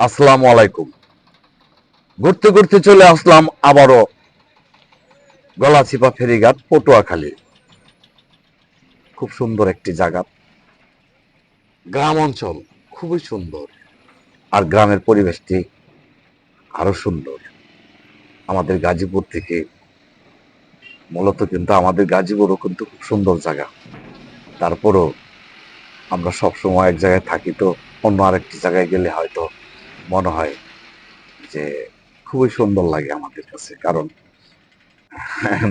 আসসালামু আলাইকুম। ঘুরতে ঘুরতে চলে আসলাম আবারও গলাচিপা ফেরিঘাট, পটুয়াখালী। খুব সুন্দর একটি জায়গা। গ্রাম অঞ্চল খুবই সুন্দর আর গ্রামের পরিবেশটি আরও সুন্দর। আমাদের গাজীপুর থেকে মূলত কিন্তু আমাদের গাজীপুরও কিন্তু খুব সুন্দর জায়গা। তারপরও আমরা সবসময় এক জায়গায় থাকি তো অন্য আরেকটি জায়গায় গেলে হয়তো মনে হয় যে খুবই সুন্দর লাগে আমাদের কাছে, কারণ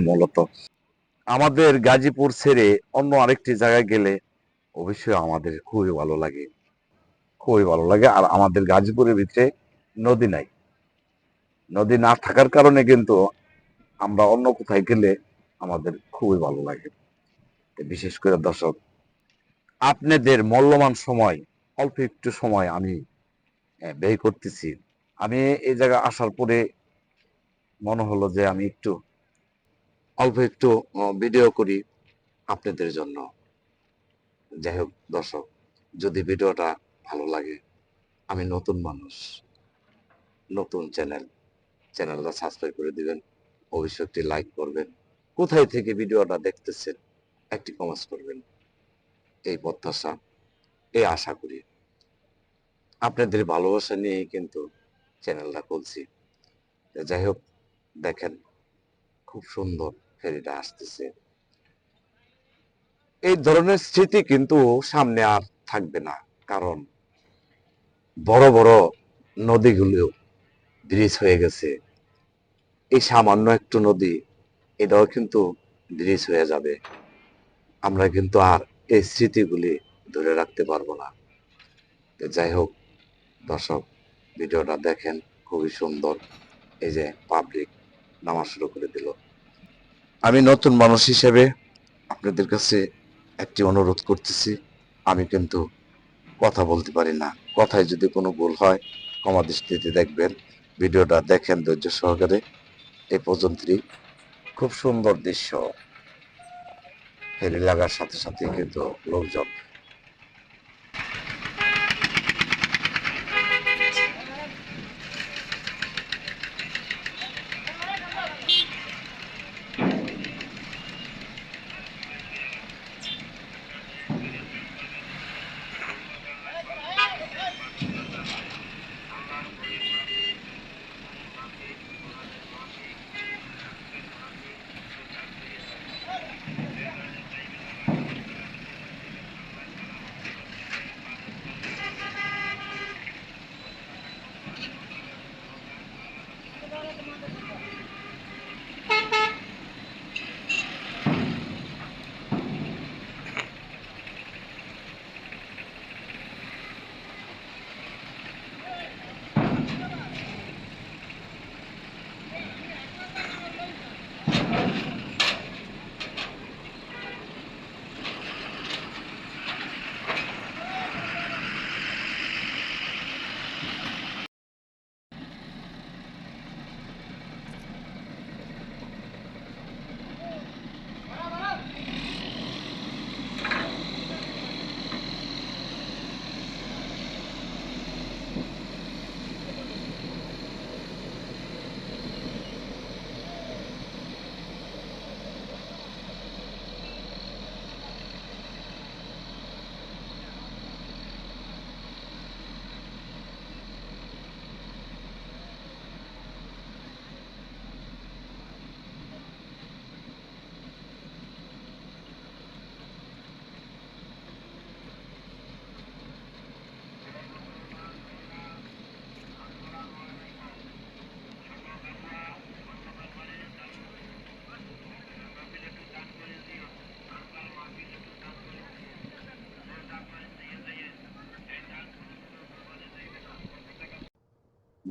মূলত আমাদের গাজীপুর ছেড়ে অন্য আরেকটি জায়গায় গেলে অবশ্যই আমাদের খুবই ভালো লাগে, খুবই ভালো লাগে। আর আমাদের গাজীপুরের ভিতরে নদী নাই। নদী না থাকার কারণে কিন্তু আমরা অন্য কোথায় গেলে আমাদের খুবই ভালো লাগে। বিশেষ করে দর্শক, আপনাদের মূল্যবান সময়, অল্প একটু সময় আমি ব্যয় করতেছি। আমি এই জায়গায় আসার পরে মনে হলো যে আমি একটু, অল্প একটু ভিডিও করি আপনাদের জন্য। যাই হোক, দর্শক, যদি ভিডিওটা ভালো লাগে, আমি নতুন মানুষ, নতুন চ্যানেল, চ্যানেলটা সাবস্ক্রাইব করে দিবেন। অবশ্যই একটি লাইক করবেন। কোথায় থেকে ভিডিওটা দেখতেছেন, একটি কমেন্টস করবেন। এই প্রত্যাশা, এই আশা করি। আপনাদের ভালোবাসা নিয়ে কিন্তু চ্যানেলটা খুলছি। যাই হোক, দেখেন, খুব সুন্দর ফেরিটা আসতেছে। এই ধরনের স্মৃতি কিন্তু সামনে আর থাকবে না, কারণ বড় বড় নদীগুলো ব্রিজ হয়ে গেছে। এই সামান্য একটু নদী, এটাও কিন্তু ব্রিজ হয়ে যাবে। আমরা কিন্তু আর এই স্মৃতিগুলি ধরে রাখতে পারব না। যাই হোক দর্শক, ভিডিওটা দেখেন, খুবই সুন্দর। এই যে পাবলিক নামা শুরু করে দিল। আমি নতুন মানুষ হিসেবে আপনাদের কাছে একটি অনুরোধ করতেছি। আমি কিন্তু কথা বলতে পারি না। কথায় যদি কোনো ভুল হয়, ক্ষমা দৃষ্টিতে দেখবেন। ভিডিওটা দেখেন ধৈর্য সহকারে। এই পর্যন্তই। খুব সুন্দর দৃশ্য। ফেরি লাগার সাথে সাথে কিন্তু লোকজন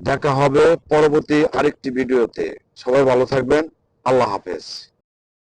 দেখা হবে পরবর্তী আরেকটি ভিডিওতে। সবাই ভালো থাকবেন। আল্লাহ হাফেজ।